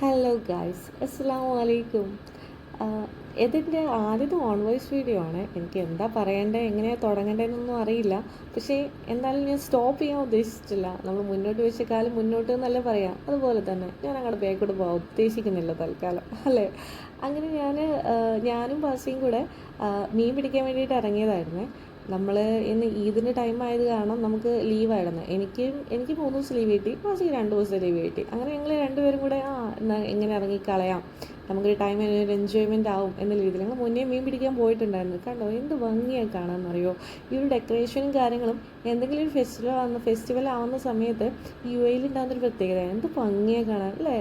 Hello guys അസ്സാം വലൈക്കും ഇതിന്റെ ആദ്യത്തെ ഓൺ വോയിസ് വീഡിയോ ആണ്. എനിക്ക് എന്താ പറയേണ്ടത് എങ്ങനെയാണ് തുടങ്ങേണ്ടതെന്നൊന്നും അറിയില്ല. പക്ഷേ എന്തായാലും ഞാൻ സ്റ്റോപ്പ് ചെയ്യാൻ ഉദ്ദേശിച്ചിട്ടില്ല. നമ്മൾ മുന്നോട്ട് വെച്ച കാലം മുന്നോട്ട് എന്നല്ലേ പറയാം. അതുപോലെ തന്നെ ഞാൻ അങ്ങോട്ട് ബാക്കോട്ട് പോകാൻ ഉദ്ദേശിക്കുന്നില്ല തൽക്കാലം അല്ലേ? അങ്ങനെ ഞാൻ ഞാനും ബാസിയും കൂടെ മീൻ പിടിക്കാൻ വേണ്ടിയിട്ട് ഇറങ്ങിയതായിരുന്നേ. നമ്മൾ ഇന്ന് ഈദിന്റെ ടൈം ആയത് കാരണം നമുക്ക് ലീവായിരുന്നു എനിക്ക് എനിക്ക് മൂന്ന് ദിവസം ലീവ് കിട്ടി. മാസിക്ക് രണ്ട് ദിവസം ലീവ് കിട്ടി. അങ്ങനെ ഞങ്ങൾ രണ്ടുപേരും കൂടെ ആ എന്നാൽ എങ്ങനെ ഇറങ്ങി കളയാം. നമുക്കൊരു ടൈം ഒരു എൻജോയ്മെന്റ് ആവും എന്ന രീതിയിൽ. ഞങ്ങൾ മുന്നേ മീൻ പിടിക്കാൻ പോയിട്ടുണ്ടായിരുന്നു. കണ്ടോ? എന്ത് ഭംഗിയാണ് കാണാമെന്നറിയോ ഈ ഒരു ഡെക്കറേഷനും കാര്യങ്ങളും എന്തെങ്കിലും ഒരു ഫെസ്റ്റിവൽ ആവുന്ന ഫെസ്റ്റിവൽ ആവുന്ന സമയത്ത് യു എയിൽ ഉണ്ടാകുന്നൊരു പ്രത്യേകത. എന്ത് ഭംഗിയാണ് കാണാൻ അല്ലേ?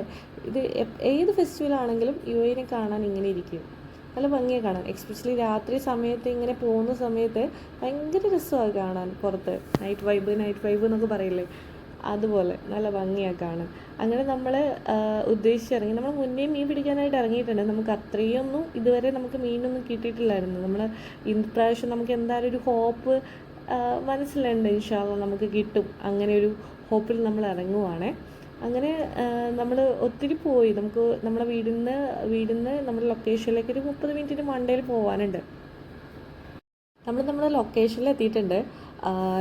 ഇത് ഏത് ഫെസ്റ്റിവൽ ആണെങ്കിലും യു എയിനെ കാണാൻ ഇങ്ങനെ ഇരിക്കും. നല്ല ഭംഗിയാണ് കാണാൻ. എക്സ്പെഷ്യലി രാത്രി സമയത്ത് ഇങ്ങനെ പോകുന്ന സമയത്ത് ഭയങ്കര രസമാണ് കാണാൻ പുറത്ത്. നൈറ്റ് വൈബ് നൈറ്റ് വൈബ് എന്നൊക്കെ പറയില്ലേ? അതുപോലെ നല്ല ഭംഗിയാണ് കാണാൻ. അങ്ങനെ നമ്മൾ ഉദ്ദേശിച്ചിറങ്ങി നമ്മൾ മുന്നേ മീൻ പിടിക്കാനായിട്ട് ഇറങ്ങിയിട്ടുണ്ട്. നമുക്ക് അത്രയൊന്നും ഇതുവരെ നമുക്ക് മീനൊന്നും കിട്ടിയിട്ടില്ലായിരുന്നു. നമ്മൾ ഇപ്രാവശ്യം നമുക്ക് എന്തായാലും ഒരു ഹോപ്പ് മനസ്സിലുണ്ട്. ഇൻഷാല്ല നമുക്ക് കിട്ടും. അങ്ങനെ ഒരു ഹോപ്പിൽ നമ്മൾ ഇറങ്ങുവാണേ. അങ്ങനെ നമ്മൾ ഒത്തിരി പോയി. നമുക്ക് നമ്മുടെ വീടിൽ നിന്ന് വീടിൽ നിന്ന് നമ്മുടെ ലൊക്കേഷനിലേക്ക് ഒരു മുപ്പത് മിനിറ്റിന് മണ്ടയിൽ പോകാനുണ്ട് നമ്മൾ നമ്മുടെ ലൊക്കേഷനിൽ എത്തിയിട്ടുണ്ട്.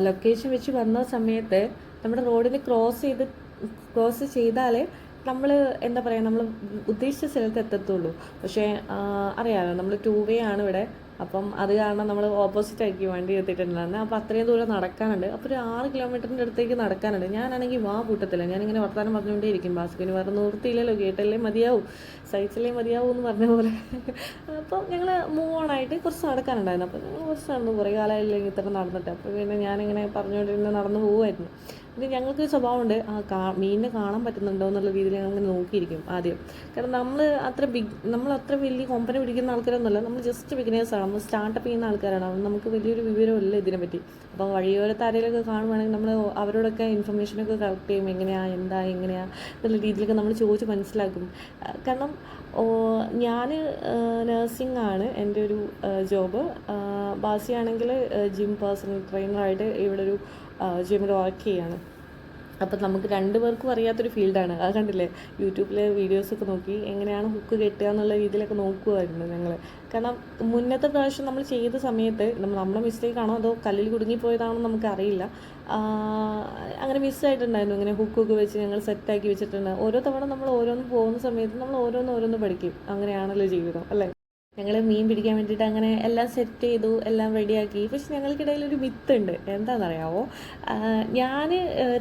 ലൊക്കേഷൻ വെച്ച് വന്ന സമയത്ത് നമ്മുടെ റോഡിന് ക്രോസ് ചെയ്ത് ക്രോസ് ചെയ്താലേ നമ്മൾ എന്താ പറയുക നമ്മൾ ഉദ്ദേശിച്ച സ്ഥലത്ത് എത്തത്തുള്ളൂ. പക്ഷേ അറിയാമല്ലോ നമ്മൾ ടൂ വേ ആണ് ഇവിടെ. അപ്പം അത് കാരണം നമ്മൾ ഓപ്പോസിറ്റ് ആക്കി വണ്ടി എത്തിയിട്ടുണ്ടായിരുന്നു. അപ്പോൾ അത്രയും ദൂരം നടക്കാനുണ്ട്. അപ്പോൾ ഒരു ആറ് കിലോമീറ്ററിന്റെ അടുത്തേക്ക് നടക്കാനുണ്ട്. ഞാനാണെങ്കിൽ വാ കൂട്ടത്തില്ല ഞാനിങ്ങനെ വർത്തമാനം പറഞ്ഞുകൊണ്ടേ ഇരിക്കും ബാസ്കിന് വേറെ നിവൃത്തിയില്ലല്ലോ. കേട്ടല്ലേ മതിയാവും. സഹിച്ചല്ലേ മതിയാവും എന്ന് പറഞ്ഞ പോലെ. അപ്പോൾ ഞങ്ങൾ മൂവ് ഓൺ ആയിട്ട് കുറച്ച് നടക്കാനുണ്ടായിരുന്നു. അപ്പോൾ ഞങ്ങൾ കുറച്ച് നടന്നു. കുറേ കാലമായില്ലെങ്കിൽ ഇത്ര നടന്നിട്ട്. അപ്പോൾ പിന്നെ ഞാനിങ്ങനെ പറഞ്ഞുകൊണ്ടിരുന്ന് നടന്നു പോകുമായിരുന്നു പിന്നെ ഞങ്ങൾക്ക് സ്വഭാവമുണ്ട്. ആ കാ മീനിനെ കാണാൻ പറ്റുന്നുണ്ടോ എന്നുള്ള രീതിയിൽ ഞങ്ങൾ നോക്കിയിരിക്കും ആദ്യം. കാരണം നമ്മൾ അത്ര ബിഗ് നമ്മൾ അത്ര വലിയ കൊമ്പനെ പിടിക്കുന്ന ആൾക്കാരൊന്നുമല്ല. നമ്മൾ ജസ്റ്റ് ബിഗിനേഴ്സാണ് നമ്മൾ സ്റ്റാർട്ടപ്പ് ചെയ്യുന്ന ആൾക്കാരാണ്. അപ്പോൾ നമുക്ക് വലിയൊരു വിവരമില്ല ഇതിനെപ്പറ്റി. അപ്പോൾ വഴിയോരത്ത് ആരെങ്കിലുമൊക്കെ കാണുവാണെങ്കിൽ നമ്മൾ അവരോടൊക്കെ ഇൻഫർമേഷനൊക്കെ കളക്ട് ചെയ്യും. എങ്ങനെയാ എന്താ എങ്ങനെയാ എന്നുള്ള രീതിയിലൊക്കെ നമ്മൾ ചോദിച്ച് മനസ്സിലാക്കും. കാരണം ഞാൻ നഴ്സിംഗ് ആണ് എന്റെ ഒരു ജോബ് ബാസിയാണെങ്കിൽ ജിം പേഴ്സണൽ ട്രെയിനറായിട്ട് ഇവിടെ ഒരു ജിമ്മിൽ വർക്ക് ചെയ്യാണ്. അപ്പം നമുക്ക് രണ്ട് പേർക്കും അറിയാത്തൊരു ഫീൽഡാണ്. അത് കണ്ടില്ലേ? യൂട്യൂബിലെ വീഡിയോസൊക്കെ നോക്കി എങ്ങനെയാണ് ഹുക്ക് കെട്ടുക എന്നുള്ള രീതിയിലൊക്കെ നോക്കുമായിരുന്നു ഞങ്ങൾ കാരണം മുന്നത്തെ പ്രാവശ്യം നമ്മൾ ചെയ്ത സമയത്ത് നമ്മൾ നമ്മുടെ മിസ്റ്റേക്ക് ആണോ അതോ കല്ലിൽ കുടുങ്ങിപ്പോയതാണോ നമുക്ക് അറിയില്ല. അങ്ങനെ മിസ്സായിട്ടുണ്ടായിരുന്നു ഇങ്ങനെ ഹുക്കൊക്കെ വെച്ച് ഞങ്ങൾ സെറ്റാക്കി വെച്ചിട്ടുണ്ട്. ഓരോ തവണ നമ്മൾ ഓരോന്ന് പോകുന്ന സമയത്ത് നമ്മൾ ഓരോന്ന് ഓരോന്ന് പഠിക്കും. അങ്ങനെയാണല്ലോ ജീവിതം അല്ലേ? ഞങ്ങൾ മീൻ പിടിക്കാൻ വേണ്ടിയിട്ട് അങ്ങനെ എല്ലാം സെറ്റ് ചെയ്തു എല്ലാം റെഡിയാക്കി പക്ഷെ ഞങ്ങൾക്കിടയിൽ ഒരു മിത്തുണ്ട് എന്താണെന്നറിയാവോ? ഞാൻ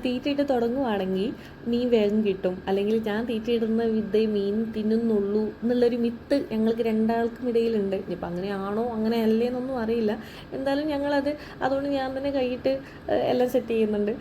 തീറ്റയിട്ട് തുടങ്ങുവാണെങ്കിൽ മീൻ വേഗം കിട്ടും. അല്ലെങ്കിൽ ഞാൻ തീറ്റയിടുന്ന വിധ മീൻ തിന്നുന്നുള്ളൂ എന്നുള്ളൊരു മിത്ത് ഞങ്ങൾക്ക് രണ്ടാൾക്കും ഇടയിലുണ്ട്. ഇനിയിപ്പോൾ അങ്ങനെയാണോ അങ്ങനെ അല്ലേ എന്നൊന്നും അറിയില്ല. എന്തായാലും ഞങ്ങളത് അതുകൊണ്ട് ഞാൻ തന്നെ കൈയിട്ട് എല്ലാം സെറ്റ് ചെയ്യുന്നുണ്ട്.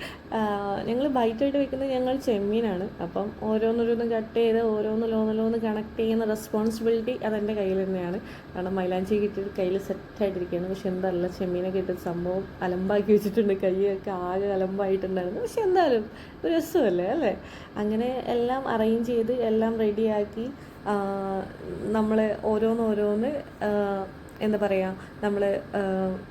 ഞങ്ങൾ ബൈറ്റായിട്ട് വെക്കുന്നത് ഞങ്ങൾ ചെമ്മീനാണ്. അപ്പം ഓരോന്നോരോന്ന് കട്ട് ചെയ്ത് ഓരോന്ന് ലോന്നിലോന്ന് കണക്ട് ചെയ്യുന്ന റെസ്പോൺസിബിലിറ്റി അതെന്റെ കയ്യിൽ തന്നെയാണ്. കാരണം മൈലാഞ്ചി കിട്ടിയിട്ട് കയ്യിൽ സെറ്റായിട്ടിരിക്കുകയാണ് പക്ഷെ എന്തല്ല ചെമ്മീനൊക്കെ ഇട്ടിട്ട് സംഭവം അലമ്പാക്കി വെച്ചിട്ടുണ്ട്. കൈയൊക്കെ ആകെ അലമ്പായിട്ടുണ്ടായിരുന്നു. പക്ഷെ എന്തായാലും ഒരു രസമല്ലേ അല്ലേ? അങ്ങനെ എല്ലാം അറേഞ്ച് ചെയ്ത് എല്ലാം റെഡിയാക്കി നമ്മൾ ഓരോന്നോരോന്ന് എന്താ പറയുക നമ്മൾ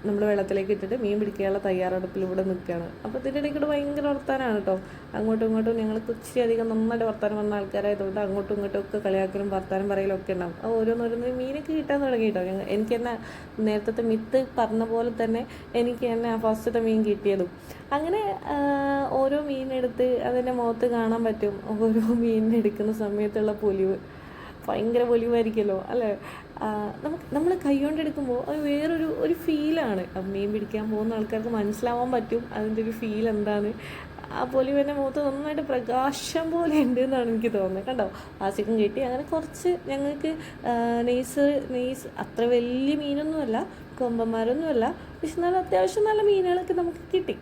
നമ്മൾ വെള്ളത്തിലേക്ക് ഇട്ടിട്ട് മീൻ പിടിക്കാനുള്ള തയ്യാറെടുപ്പിലൂടെ നിൽക്കുകയാണ് അപ്പോൾ ഇതിന്റെ ഇടയ്ക്ക് കൂടെ ഭയങ്കര വർത്താനമാണ് കേട്ടോ അങ്ങോട്ടും ഇങ്ങോട്ടും ഞങ്ങൾ അധികം നന്നായിട്ട് വർത്താനം വന്ന ആൾക്കാരായതുകൊണ്ട് അങ്ങോട്ടും ഇങ്ങോട്ടും ഒക്കെ കളിയാക്കലും വർത്താനം പറയലും ഒക്കെ ഉണ്ടാവും. ആ ഓരോന്നോരോന്ന് മീനൊക്കെ കിട്ടാൻ തുടങ്ങി കേട്ടോ ഞങ്ങൾ എനിക്ക് തന്നെ നേരത്തെ മിത്ത് പറഞ്ഞ പോലെ തന്നെ എനിക്ക് തന്നെ ഫസ്റ്റത്തെ മീൻ കിട്ടിയതും. അങ്ങനെ ഓരോ മീനെടുത്ത് അതിന്റെ മുഖത്ത് കാണാൻ പറ്റും. ഓരോ മീനിനെടുക്കുന്ന സമയത്തുള്ള പൊലിവ്. ഭയങ്കര വലിയമായിരിക്കുമല്ലോ അല്ലേ? നമുക്ക് നമ്മൾ കൈകൊണ്ടെടുക്കുമ്പോൾ അത് വേറൊരു ഒരു ഫീലാണ് മീൻ പിടിക്കാൻ പോകുന്ന ആൾക്കാർക്ക് മനസ്സിലാവാൻ പറ്റും അതിന്റെ ഒരു ഫീൽ എന്താണ്. ആ പൊലിവന്റെ മുഖത്ത് നന്നായിട്ട് പ്രകാശം പോലെ ഉണ്ട് എന്നാണ് എനിക്ക് തോന്നുന്നത്. കണ്ടോ? ആസിക്കും കിട്ടി അങ്ങനെ കുറച്ച് ഞങ്ങൾക്ക് നെയ്സ് നെയ്സ് അത്ര വലിയ മീനൊന്നുമല്ല കൊമ്പന്മാരൊന്നുമല്ല. പക്ഷെ നല്ല അത്യാവശ്യം നല്ല മീനുകളൊക്കെ നമുക്ക് കിട്ടി.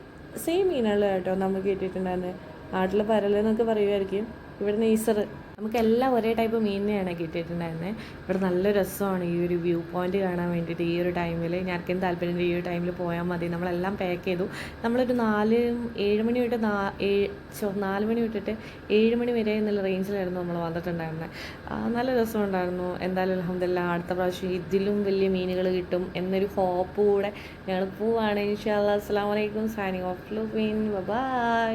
സെയിം മീനുകൾ കേട്ടോ നമുക്ക് കിട്ടിയിട്ടുണ്ടായിരുന്നത് നാട്ടിൽ പരലെന്നൊക്കെ പറയുമായിരിക്കും ഇവിടെ നെയ്സർ നമുക്കെല്ലാം ഒരേ ടൈപ്പ് മീനിനെയാണ് കിട്ടിയിട്ടുണ്ടായിരുന്നത് ഇവിടെ നല്ല രസമാണ് ഈ ഒരു വ്യൂ പോയിന്റ് കാണാൻ വേണ്ടിയിട്ട് ഈ ഒരു ടൈമിൽ ഞാർക്കും താല്പര്യം ഈ ഒരു ടൈമിൽ പോയാൽ മതി. നമ്മളെല്ലാം പാക്ക് ചെയ്തു. നമ്മളൊരു നാല് ഏഴ് മണി തൊട്ട് നാ ഏഴ് ചോ നാല് മണി തൊട്ടിട്ട് ഏഴ് മണി വരെ എന്നുള്ള റേഞ്ചിലായിരുന്നു നമ്മൾ വന്നിട്ടുണ്ടായിരുന്നത് നല്ല രസമുണ്ടായിരുന്നു. എന്തായാലും അലഹമില്ല അടുത്ത പ്രാവശ്യം ഇതിലും വലിയ മീനുകൾ കിട്ടും എന്നൊരു ഹോപ്പ് കൂടെ ഞങ്ങൾ പോവാണ്. ഇൻഷാല്ലാ അസ്സാം വലൈക്കും സൈനിങ് ഓഫ് ലു ബൈ